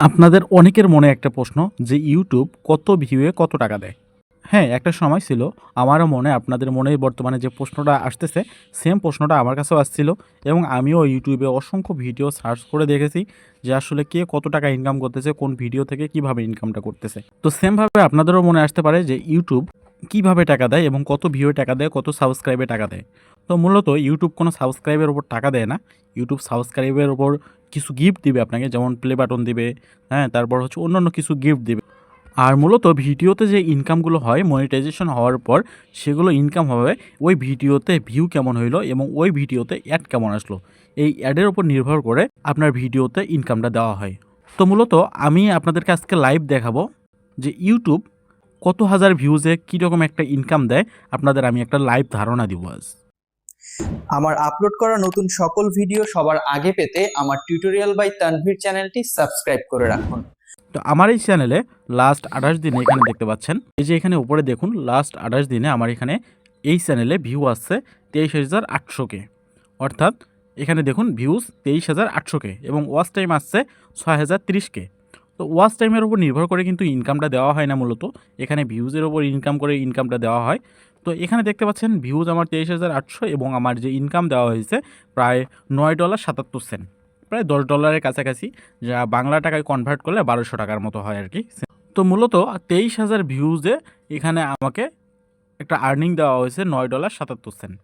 আপনাদের অনেকের মনে একটা প্রশ্ন যে ইউটিউব কত ভিউয়ে কত টাকা দেয়? হ্যাঁ একটা সময় ছিল, আমারও মনে, আপনাদের মনে বর্তমানে যে প্রশ্নটা আসতেছে সেম প্রশ্নটা আমার কাছেও আসছিল এবং আমিও ইউটিউবে অসংখ্য ভিডিও সার্চ করে দেখেছি যে আসলে কে কত টাকা ইনকাম করতেছে, কোন ভিডিও থেকে কীভাবে ইনকামটা করতেছে। তো সেমভাবে আপনাদেরও মনে আসতে পারে যে ইউটিউব কীভাবে টাকা দেয় এবং কত ভিউয়ে টাকা দেয়, কত সাবস্ক্রাইবে টাকা দেয়? তো মূলত ইউটিউব কোনো সাবস্ক্রাইবের ওপর টাকা দেয় না। ইউটিউব সাবস্ক্রাইবের ওপর কিছু গিফট দিবে আপনাকে, যেমন প্লে বাটন দিবে হ্যাঁ তারপর হচ্ছে অন্যান্য কিছু গিফট দিবে। আর মূলত ভিডিওতে যে ইনকামগুলো হয় মনিটাইজেশন হওয়ার পর সেগুলো ইনকাম হবে, ওই ভিডিওতে ভিউ কেমন হইল এবং ওই ভিডিওতে অ্যাড কেমন আসলো। এই অ্যাডের ওপর নির্ভর করে আপনার ভিডিওতে ইনকামটা দেওয়া হয়। তো মূলত আমি আপনাদেরকে আজকে লাইভ দেখাবো যে ইউটিউব কত হাজার ভিউজে কীরকম একটা ইনকাম দেয় আপনাদের আমি একটা লাইভ ধারণা দিব আজ। আমার আপলোড করা নতুন সকল ভিডিও সবার আগে পেতে আমার টিউটোরিয়াল বাই তানভীর চ্যানেলটি সাবস্ক্রাইব করে রাখুন। তো আমার এই চ্যানেলে লাস্ট আঠাশ দিনে এখানে দেখতে পাচ্ছেন এই যে এখানে উপরে দেখুন লাস্ট আঠাশ দিনে আমার এখানে এই চ্যানেলে ভিউ আসছে তেইশ হাজার আটশোকে অর্থাৎ এখানে দেখুন ভিউজ তেইশ হাজার আটশোকে এবং ওয়াচ টাইম আসছে ছয় হাজার তিরিশকে তো ওয়াচ টাইমের উপর নির্ভর করে কিন্তু ইনকামটা দেওয়া হয় না মূলত। এখানে ভিউজের উপর ইনকাম করে ইনকামটা দেওয়া হয়। তো এখানে দেখতে পাচ্ছেন ভিউজ আমার তেইশ হাজার আটশো এবং আমার যে ইনকাম দেওয়া হয়েছে প্রায় নয় ডলার সাতাত্তর সেন্ট, প্রায় দশ ডলারের কাছাকাছি, যা বাংলা টাকায় কনভার্ট করলে বারোশো টাকার মতো হয় আর কি। তো মূলত তেইশ হাজার ভিউজে এখানে আমাকে একটা আর্নিং দেওয়া হয়েছে নয় ডলার সাতাত্তর সেন্ট।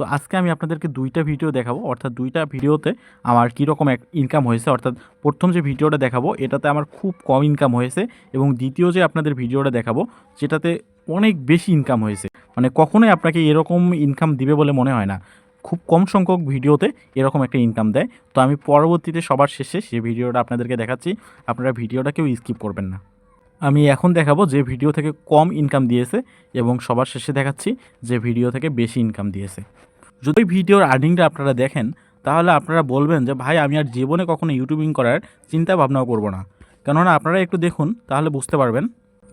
তো আজকে আমি আপনাদেরকে দুইটা ভিডিও দেখাবো। অর্থাৎ দুইটা ভিডিওতে আমার কীরকম এক ইনকাম হয়েছে, অর্থাৎ প্রথম যে ভিডিওটা দেখাবো, এটাতে আমার খুব কম ইনকাম হয়েছে এবং দ্বিতীয় যে আপনাদের ভিডিওটা দেখাবো যেটাতে অনেক বেশি ইনকাম হয়েছে। মানে কখনোই আপনাকে এরকম ইনকাম দিবে বলে মনে হয় না। খুব কম সংখ্যক ভিডিওতে এরকম একটা ইনকাম দেয়। তো আমি পরবর্তীতে সবার শেষে সেই ভিডিওটা আপনাদেরকে দেখাচ্ছি। আপনারা ভিডিওটা কেউ স্কিপ করবেন না। আমি এখন দেখাবো যে ভিডিও থেকে কম ইনকাম দিয়েছে এবং সবার শেষে দেখাচ্ছি যে ভিডিও থেকে বেশি ইনকাম দিয়েছে। যদি ওই ভিডিওর আর্নিংটা আপনারা দেখেন, তাহলে আপনারা বলবেন যে, ভাই, আমি আর জীবনে কখনো ইউটিউবিং করার চিন্তা ভাবনাও করব না। কেননা আপনারা একটু দেখুন, তাহলে বুঝতে পারবেন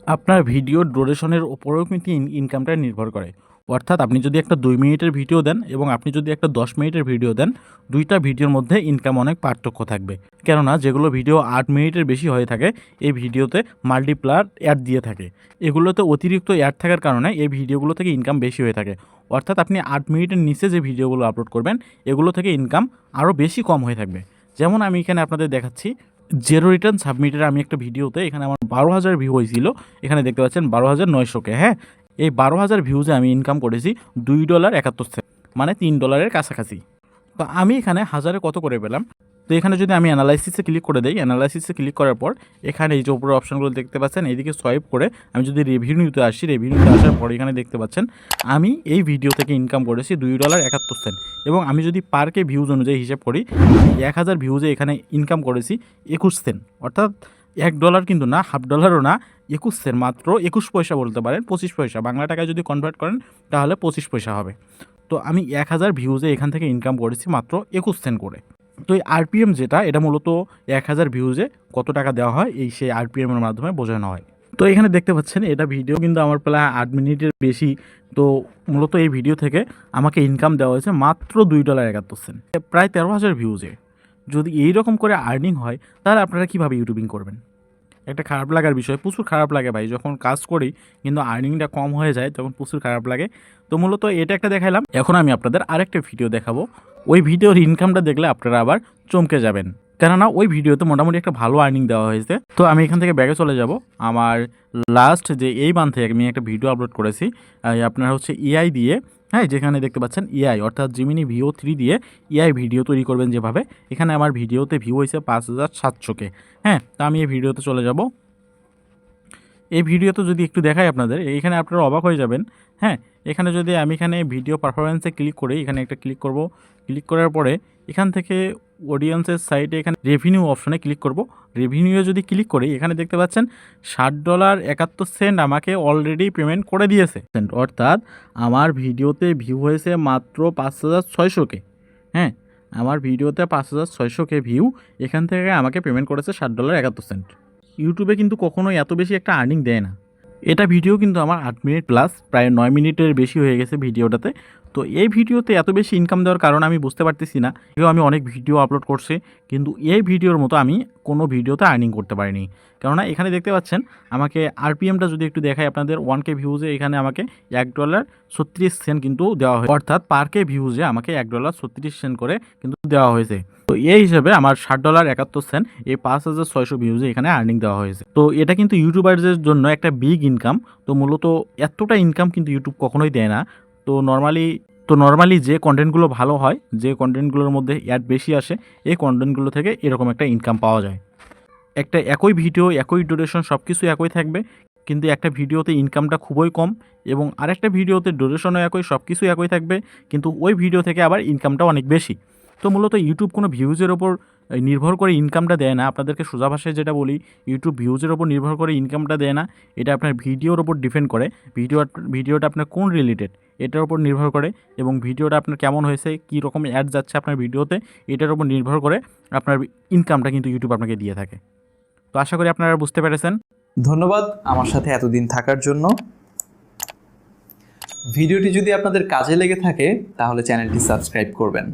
আপনার ভিডিও ডোরেশনের ওপরেও কিন্তু ইনকামটা নির্ভর করে। অর্থাৎ আপনি যদি একটা দুই মিনিটের ভিডিও দেন এবং আপনি যদি একটা দশ মিনিটের ভিডিও দেন, দুইটা ভিডিওর মধ্যে ইনকাম অনেক পার্থক্য থাকবে। কেননা যেগুলো ভিডিও আট মিনিটের বেশি হয়ে থাকে, এই ভিডিওতে মাল্টিপ্লার অ্যাড দিয়ে থাকে। এগুলোতে অতিরিক্ত অ্যাড থাকার কারণে এই ভিডিওগুলো থেকে ইনকাম বেশি হয়ে থাকে। অর্থাৎ আপনি আট মিনিটের নিচে যে ভিডিওগুলো আপলোড করবেন, এগুলো থেকে ইনকাম আরও বেশি কম হয়ে থাকবে। যেমন আমি এখানে আপনাদের দেখাচ্ছি জেরো রিটার্ন সাবমিটের আমি একটা ভিডিওতে এখানে আমার বারো হাজার ভিউ হয়েছিল, এখানে দেখতে পাচ্ছেন বারো হাজার নয়শোকে হ্যাঁ? এই বারো হাজার ভিউজে আমি ইনকাম করেছি দুই ডলার একাত্তর সেন্ট মানে তিন ডলারের কাছাকাছি। তো আমি এখানে হাজারে কত করে পেলাম? তো এখানে যদি আমি অ্যানালাইসিসে ক্লিক করে দিই অ্যানালাইসিসে ক্লিক করার পর এখানে এই যে উপরে অপশানগুলো দেখতে পাচ্ছেন, এইদিকে সোয়াইপ করে আমি যদি রেভিনিউতে আসি রেভিনিউতে আসার পর এখানে দেখতে পাচ্ছেন, আমি এই ভিডিও থেকে ইনকাম করেছি দুই ডলার একাত্তর সেন্ট এবং আমি যদি পার্কে ভিউজ অনুযায়ী হিসেব করি এক হাজার ভিউজে এখানে ইনকাম করেছি একুশ সেন্ট অর্থাৎ এক ডলার কিন্তু না হাফ ডলারও না, একুশ সেন্ট মাত্র একুশ পয়সা বলতে পারেন, পঁচিশ পয়সা। বাংলা টাকায় যদি কনভার্ট করেন, তাহলে পঁচিশ পয়সা হবে। তো আমি এক হাজার ভিউজে এখান থেকে ইনকাম করেছি মাত্র একুশ সেন্ট করে। তো এই আরপিএম যেটা, এটা মূলত এক হাজার ভিউজে কত টাকা দেওয়া হয়, এই সেই আরপিএমের মাধ্যমে বোঝানো হয়। তো এখানে দেখতে পাচ্ছেন, এটা ভিডিও কিন্তু আমার প্রায় আট মিনিটের বেশি। তো মূলত এই ভিডিও থেকে আমাকে ইনকাম দেওয়া হয়েছে মাত্র দুই ডলার একাত্তর সেন্ট প্রায় তেরো হাজার ভিউজে যদি এই রকম করে আর্নিং হয়, তাহলে আপনারা কীভাবে ইউটিউবিং করবেন? একটা খারাপ লাগার বিষয়, প্রচুর খারাপ লাগে ভাই। যখন কাজ করি, কিন্তু আর্নিংটা কম হয়ে যায়, তখন প্রচুর খারাপ লাগে। তো মূলত এটা একটা দেখাইলাম। এখন আমি আপনাদের আরেকটা ভিডিও দেখাবো। ওই ভিডিওর ইনকামটা দেখলে আপনারা আবার চমকে যাবেন। কেননা ওই ভিডিওতে মোটামুটি একটা ভালো আর্নিং দেওয়া হয়েছে। তো আমি এখান থেকে ব্যাগে চলে যাব। আমার লাস্ট যে এই বান থেকে আমি একটা ভিডিও আপলোড করেছি আপনার হচ্ছে এআই দিয়ে হ্যাঁ যেখানে দেখতে পাচ্ছেন ইআই অর্থাৎ জিমিনি ভিও থ্রি দিয়ে এআই ভিডিও তৈরি করবেন যেভাবে। এখানে আমার ভিডিওতে ভিউ হয়েছে পাঁচ হাজার সাতশোকে হ্যাঁ তা আমি এই ভিডিওতে চলে যাব। এই ভিডিও তো যদি একটু দেখাই আপনাদের, এখানে আপনারা অবাক হয়ে যাবেন। হ্যাঁ এখানে যদি আমি এখানে ভিডিও পারফরমেন্সে ক্লিক করি, এখানে একটা ক্লিক করব। ক্লিক করার পরে এখান থেকে অডিয়েন্সের সাইডে এখানে রেভিনিউ অপশনে ক্লিক করব। রেভিনিউয়ে যদি ক্লিক করি, এখানে দেখতে পাচ্ছেন ষাট ডলার একাত্তর সেন্ট আমাকে অলরেডি পেমেন্ট করে দিয়েছে। অর্থাৎ আমার ভিডিওতে ভিউ হয়েছে মাত্র পাঁচ হাজার ছয়শোকে হ্যাঁ আমার ভিডিওতে পাঁচ হাজার ছয়শোকে ভিউ এখান থেকে আমাকে পেমেন্ট করেছে ষাট ডলার একাত্তর সেন্ট ইউটিউবে কিন্তু কখনোই এত বেশি একটা আর্নিং দেয় না। এটা ভিডিও কিন্তু আমার আট মিনিট প্লাস প্রায় নয় মিনিটের বেশি হয়ে গেছে ভিডিওটাতে তো এই ভিডিওতে এত বেশি ইনকাম দেওয়ার কারণ আমি বুঝতে পারতেছি না। কেউ আমি অনেক ভিডিও আপলোড করছি, কিন্তু এই ভিডিওর মতো আমি কোনো ভিডিওতে আর্নিং করতে পারিনি। কেননা এখানে দেখতে পাচ্ছেন, আমাকে আরপিএমটা যদি একটু দেখাই আপনাদের ওয়ান কে ভিউজে এখানে আমাকে এক ডলার ছত্রিশ সেন্ট কিন্তু দেওয়া হয় অর্থাৎ পার কে ভিউজে আমাকে এক ডলার ছত্রিশ সেন্ট করে কিন্তু দেওয়া হয়েছে। তো এই হিসেবে আমার ষাট ডলার একাত্তর সেন্ট এই পাঁচ হাজার ছয়শো ভিউজে এখানে আর্নিং দেওয়া হয়েছে। তো এটা কিন্তু ইউটিউবারদের জন্য একটা বিগ ইনকাম তো মূলত এতটা ইনকাম কিন্তু ইউটিউব কখনোই দেয় না। তো নর্মালি তো নর্মালি যে কন্টেন্টগুলো ভালো হয়, যে কন্টেন্টগুলোর মধ্যে অ্যাড বেশি আসে, এই কন্টেন্টগুলো থেকে এরকম একটা ইনকাম পাওয়া যায়। একটা একই ভিডিও একই ডিউরেশন সব কিছু একই থাকবে, কিন্তু একটা ভিডিওতে ইনকামটা খুবই কম এবং আরেকটা ভিডিওতে ডিউরেশনও একই সব কিছু একই থাকবে, কিন্তু ওই ভিডিও থেকে আবার ইনকামটা অনেক বেশি। তো মূলত ইউটিউব কোনো ভিউজের ওপর নির্ভর করে ইনকামটা দেয় না। আপনাদেরকে সোজা ভাষায় যেটা বলি ইউটিউব ভিউজের ওপর নির্ভর করে ইনকামটা দেয় না। এটা আপনার ভিডিওর ওপর ডিপেন্ড করে। ভিডিও ভিডিওটা আপনার কোন রিলেটেড এটার ওপর নির্ভর করে এবং ভিডিওটা আপনার কেমন হয়েছে, কী রকম অ্যাড যাচ্ছে আপনার ভিডিওতে এটার ওপর নির্ভর করে আপনার ইনকামটা কিন্তু ইউটিউব আপনাকে দিয়ে থাকে। তো আশা করি আপনারা বুঝতে পেরেছেন। ধন্যবাদ আমার সাথে এতদিন থাকার জন্য। ভিডিওটি যদি আপনাদের কাজে লেগে থাকে, তাহলে চ্যানেলটি সাবস্ক্রাইব করবেন।